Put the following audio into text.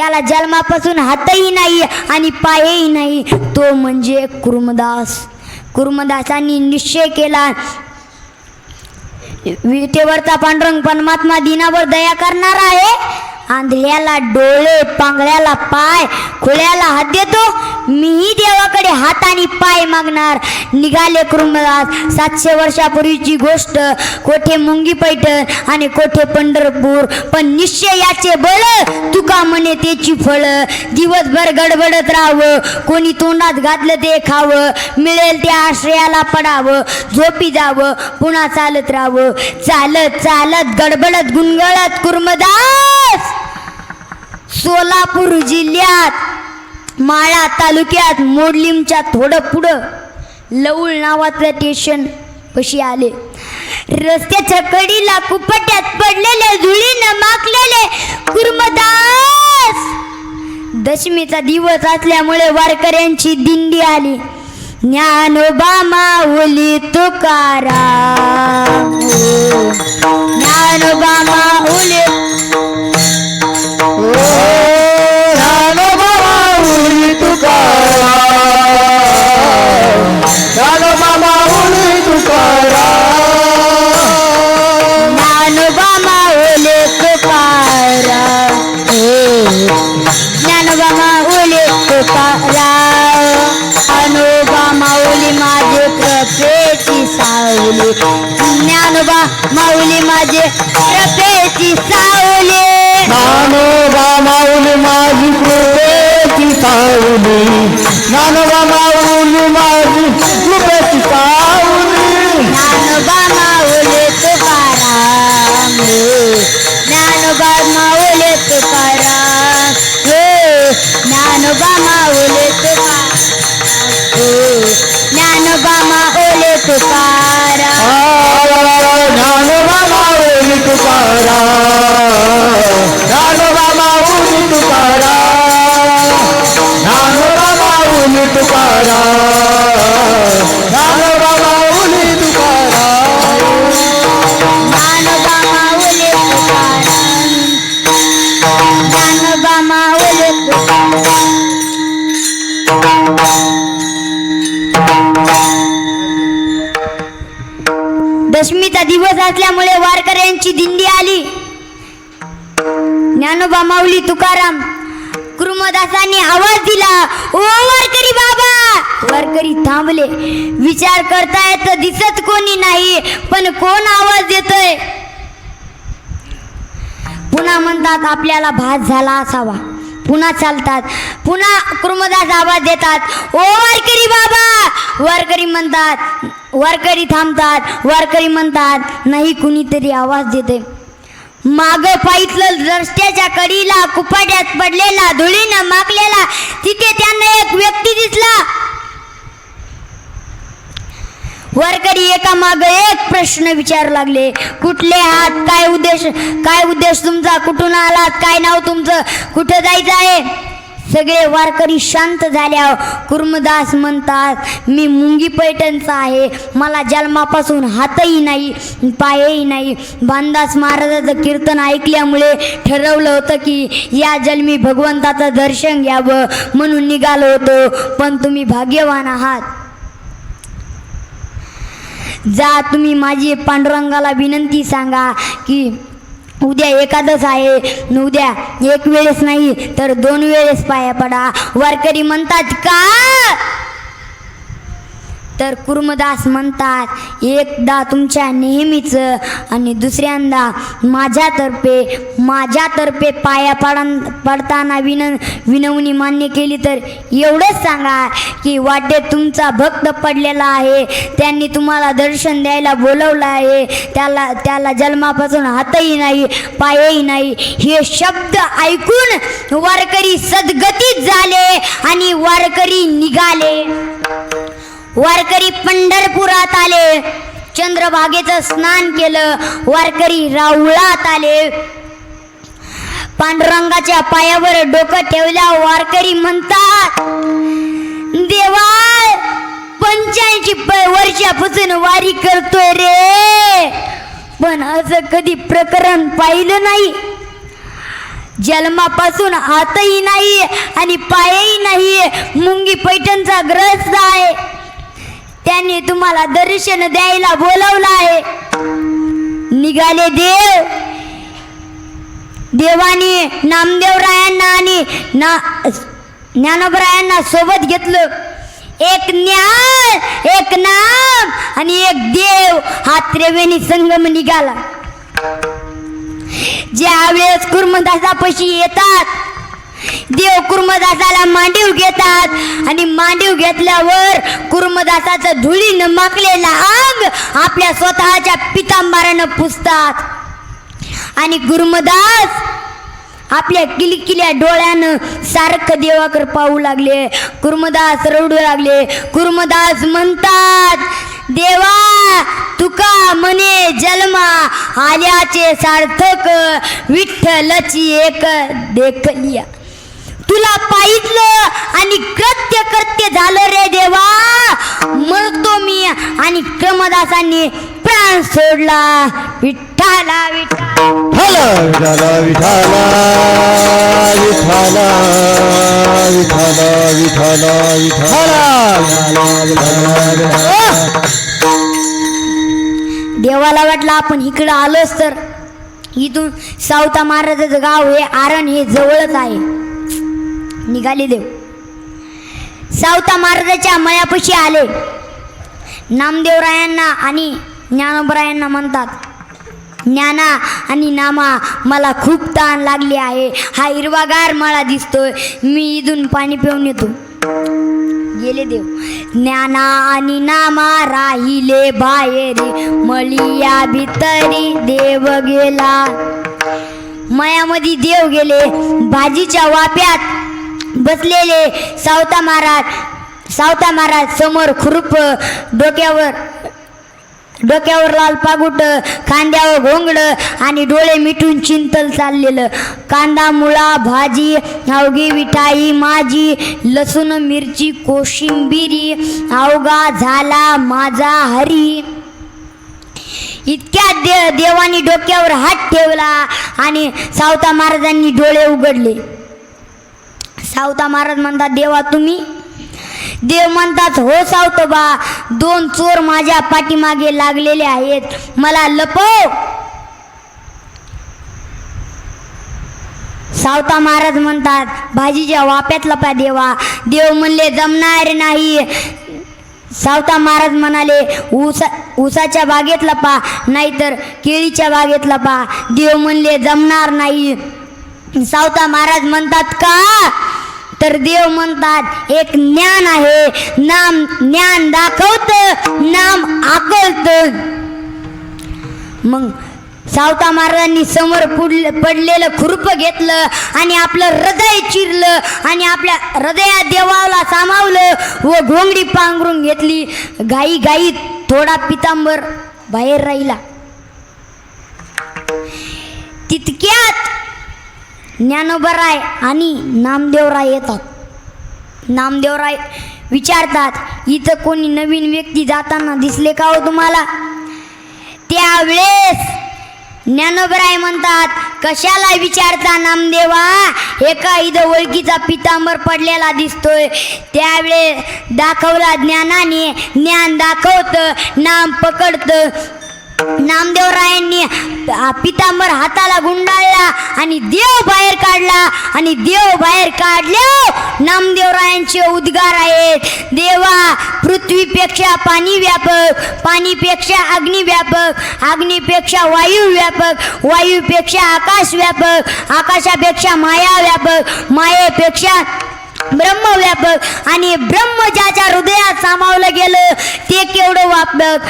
त्याला जन्मापासून हातही नाही आणि पायही नाही. तो म्हणजे कुर्मदास. कुर्मदासांनी निश्चय केला. विटेवरचा पांडुरंग परमात्मा दिनावर दया करणार आहे. आंधळ्याला डोळे पांगळ्याला पाय खुळ्याला हात देतो. मीही देवाकडे हात आणि पाय मागणार. निघाले कुर्मदास सातशे वर्षापूर्वीची गोष्ट. कोठे मुंगी पैठण आणि कोठे पंढरपूर. पण निश्चय याचे बळ तुका म्हणे त्याची फळ. दिवसभर गडबडत राहावं. कोणी तोंडात घातलं ते खावं. मिळेल त्या आश्रयाला पडावं. झोपी जावं. पुन्हा चालत राहावं. चालत चालत गडबडत गुणगळत कुर्मदास सोलापूर जिल्ह्यात माळा तालुक्यात मोडलिमच्या थोडं पुढं लवळ नावाचं स्टेशन पशी आले. रस्त्याच्या कडीला कुपट्यात पडलेले धुळीनं माकलेले कुर्मदास! दशमीचा दिवस असल्यामुळे वारकऱ्यांची दिंडी आली. ज्ञानोबा माऊली तुकारा ज्ञानोबा माऊली माझे कृपेची सावली. ज्ञानोबा माऊली माझी कृपेची सावली. ज्ञानोबा माऊली माझी कृपेची सावली. ज्ञानोबा माऊली तुकाराम. ज्ञानोबा माऊली तुकाराम. हे ज्ञानोबा माऊली तुकाराम. ज्ञानोबा माऊली तुकाराम. उली तुकारा ज्ञान बाबा उली तुकारा दशमीचा दिवस असल्यामुळे वारकऱ्यांची दिंडी आली. ज्ञानोबा माऊली तुकाराम. कुर्मदासांनी आवाज दिला ओ वारकरी बाबा! वारकरी थांबले. विचार करतायत तर दिसत कोणी नाही पण कोण आवाज देतोय? पुन्हा म्हणतात आपल्याला भात झाला असावा. पुन्हा चालतात. पुन्हा कुर्मदास आवाज देतात ओ वारकरी बाबा! वारकरी म्हणतात वारकरी थांबतात. वारकरी म्हणतात नाही कुणीतरी आवाज देते माग पाहितलं रस्त्याच्या कडीला कुपाट्यात पडलेला धुळीनं माकलेला तिथे त्यांना एक व्यक्ती दिसला. वारकरी एका माग एक प्रश्न विचारू लागले. कुठले आहात? काय उद्देश काय उद्देश तुमचा? कुठून आलात? काय नाव तुमचं? कुठं जायचं आहे? सगळे वारकरी शांत झाल्यावर कुर्मदास म्हणतात मी मुंगी पैठणचा आहे. मला जन्मापासून हातही नाही पायही नाही. बांदास महाराजाचं कीर्तन ऐकल्यामुळे ठरवलं होतं की या जन्मी भगवंताचं दर्शन घ्यावं म्हणून निघालो होतो. पण तुम्ही भाग्यवान आहात. जा तुम्ही माझी पांडुरंगाला विनंती सांगा की उद्या एकादश आहे. न उद्या एक वेळेस नाही तर दोन वेळेस पाया पडा. वारकरी म्हणतात का? तर कुर्मदास म्हणतात एकदा तुमच्या नेहमीचं आणि दुसऱ्यांदा माझ्यातर्फे माझ्यातर्फे पाया पडा पडताना विन विनवणी मान्य केली तर एवढंच सांगा की वाटेत तुमचा भक्त पडलेला आहे. त्यांनी तुम्हाला दर्शन द्यायला बोलवलं आहे. त्याला त्याला जन्मापासून हातही नाही पायही नाही. हे शब्द ऐकून वारकरी सद्गतीत झाले आणि वारकरी निघाले. वारकरी पंढरपुरात आले. चंद्रभागेचं स्नान केलं. वारकरी रावळात आले. पांडुरंगाच्या पायावर डोकं ठेवल्या वारकरी म्हणतात देवा पंच्याऐंशी वर्षापासून वारी करतोय रे. पण असं कधी प्रकरण पाहिलं नाही. जन्मापासून हातही नाही आणि पायही नाही. मुंगी पैठणचा ग्रस्त आहे. त्यांनी तुम्हाला दर्शन द्यायला बोलवलं आहे. निघाले देव. देवाने नामदेवरायांना आणि ना ज्ञानोबरायांना सोबत घेतलं. एक ज्ञान एक नाम आणि एक देव हा त्रिवेणी संगम निघाला. ज्यावेळेस कुर्मदासापशी कुर्मदासापाशी येतात देव कुर्मदासाला मांडीव घेतात. आणि मांडीव घेतल्यावर कुर्मदासाचं धुळीनं माकलेला आग आपल्या स्वतःच्या पितांबारानं पुसतात. आणि गुरुमदास आपल्या किलकिल्या डोळ्यानं सारखं देवाकर पाहू लागले. कुर्मदास रडू लागले. कुर्मदास म्हणतात देवा तुका मने जन्मा आल्याचे सार्थक विठ्ठलची एक देखलिया. तुला पाहितलं आणि कृत्य कृत्य झालं रे देवा. मरतो मी आणि क्रमदासांनी प्राण सोडला. विठ्ठला विठ्ठला. विठाला विठाला विठाला विठाला विठाला देवाला वाटलं आपण इकडं आलोच तर. इथून सावता महाराजाचं गाव हे आरण हे जवळच आहे. निघाले देव. सावता महाराजाच्या मयापाशी आले. नामदेवरायांना आणि ज्ञानोबरायांना म्हणतात ज्ञाना आणि नामा मला खूप ताण लागले आहे. हा हिरवागार मला दिसतोय. मी इथून पाणी पिऊन येतो. गेले देव. ज्ञाना आणि नामा राहिले बाहेरी. मलिया भितरी देव गेला. मयामध्ये देव गेले. भाजीच्या वाप्यात बसलेले सावता महाराज सावता महाराज समोर खुरप डोक्यावर डोक्यावर लाल पागुट खांद्यावर घोंगड आणि डोळे मिटून चिंतल चाललेलं. कांदा मुळा भाजी अवघी विठाई माझी लसूण मिरची कोशिंबिरी अवघा झाला माझा हरी. इतक्या दे देवानी डोक्यावर हात ठेवला आणि सावता महाराजांनी डोळे उघडले. सावता महाराज म्हणतात देवा तुम्ही. देव म्हणतात हो सावतो बा दोन चोर माझ्या पाठीमागे लागलेले आहेत. मला लपव. सावता महाराज म्हणतात भाजीच्या वाप्यात लपा देवा. देव म्हणले जमणार नाही. सावता महाराज म्हणाले उसा उसाच्या बागेत लपा नाहीतर केळीच्या बागेत लपा. देव म्हणले जमणार नाही. सावता महाराज म्हणतात का? तर देव म्हणतात एक ज्ञान आहे. नाम ज्ञान दाखवत नाम आकलत. मग सावता महाराजांनी समोर पुडले पडलेलं खुरप घेतलं आणि आपलं हृदय चिरलं आणि आपल्या हृदयात देवाला सामावलं व घोंगडी पांघरून घेतली. गाई गाई थोडा पितांबर बाहेर राहिला. तितक्यात ज्ञानोबराय आणि नामदेवराय येतात. नामदेवराय विचारतात इथं कोणी नवीन व्यक्ती जाताना दिसले का हो तुम्हाला? त्यावेळेस ज्ञानोबराय म्हणतात कशाला विचारता नामदेवा? एका इथं ओळखीचा पितांबर पडलेला दिसतोय? त्यावेळे दाखवला ज्ञानाने ज्ञान दाखवतं नाम पकडतं. नामदेवरायांनी पितांबर हाताला गुंडाळला आणि देव बाहेर काढला. आणि देव बाहेर काढले नामदेवरायांचे उद्गार आहेत. देवा पृथ्वीपेक्षा पाणी व्यापक पाणीपेक्षा अग्नी व्यापक अग्नीपेक्षा वायू व्यापक वायूपेक्षा आकाश व्यापक आकाशापेक्षा माया व्यापक मायेपेक्षा ब्रह्मव्यापक आणि ब्रह्म ज्याच्या हृदयात सामावलं गेलं ते केवढं व्यापक.